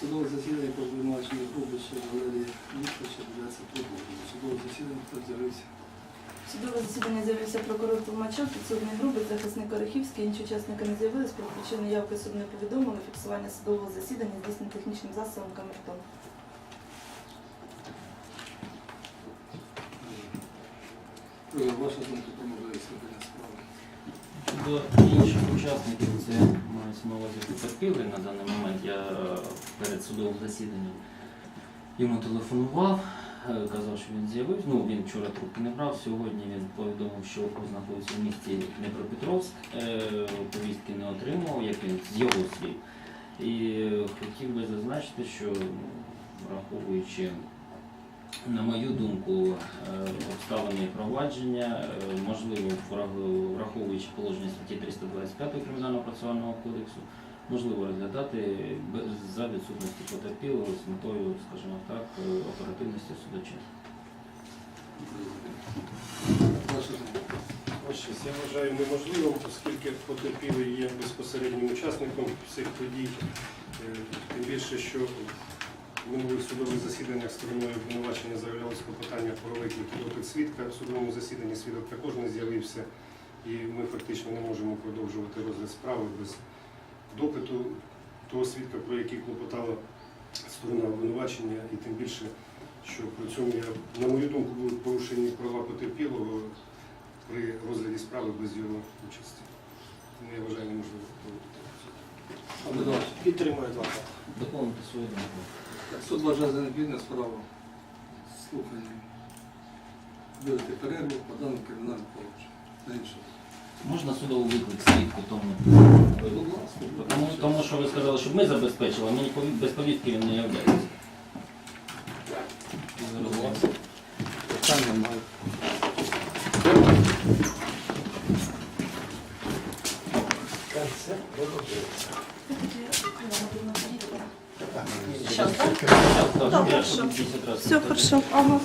Судове засідання по обвинуваченню Грубича Валерія Вікторовича 23 року. Судове засідання хто з'явився? Судове засідання з'явився прокурор Толмачов, підсудний групи, захисник Орехівський, інші учасники не з'явились, про причину явки суд повідомили, фіксування судового засідання здійснено технічним засобом камертон. Е, Ваша думка про можливість справи. До інших учасників це мається на увазі потерпілий на даний момент. Я е, перед судовим засіданням йому телефонував, е, казав, що він з'явився. Ну, він вчора трубки не брав. Сьогодні він повідомив, що знаходиться в місті Дніпропетровськ, е, повістки не отримав, як він з його слів. І хотів би зазначити, що ну, враховуючи на мою думку, е, обставини провадження, е, можливо, враховуючи положення статті 325 Кримінального процесуального кодексу, можливо розглядати за відсутності потерпілого з метою, скажімо так, е, оперативності судочинства. Я вважаю неможливим, оскільки потерпілий є безпосереднім учасником цих подій. Тим більше, що минулих судових засіданнях стороною обвинувачення заявлялось клопотання про виклик допит свідка. В судовому засіданні свідок також не з'явився, і ми фактично не можемо продовжувати розгляд справи без допиту того свідка, про який клопотала сторона обвинувачення, і тим більше, що при цьому, я, на мою думку, будуть порушені права потерпілого при розгляді справи без його участі. Тому я вважаю неможливо проводити. Підтримую два. Доповнити свою думку. Так, Суд вважає за необхідне справу слухання. Видати перерву по даному кримінальному положенню. На. Можна судовий виклик свідку тому. Будь ласка. Тому, тому що ви сказали, щоб ми забезпечили, а мені пові- без повістки він не являється. Ласка. Сейчас, да? Так, хорошо. 10 разів Все хорошо. Ага.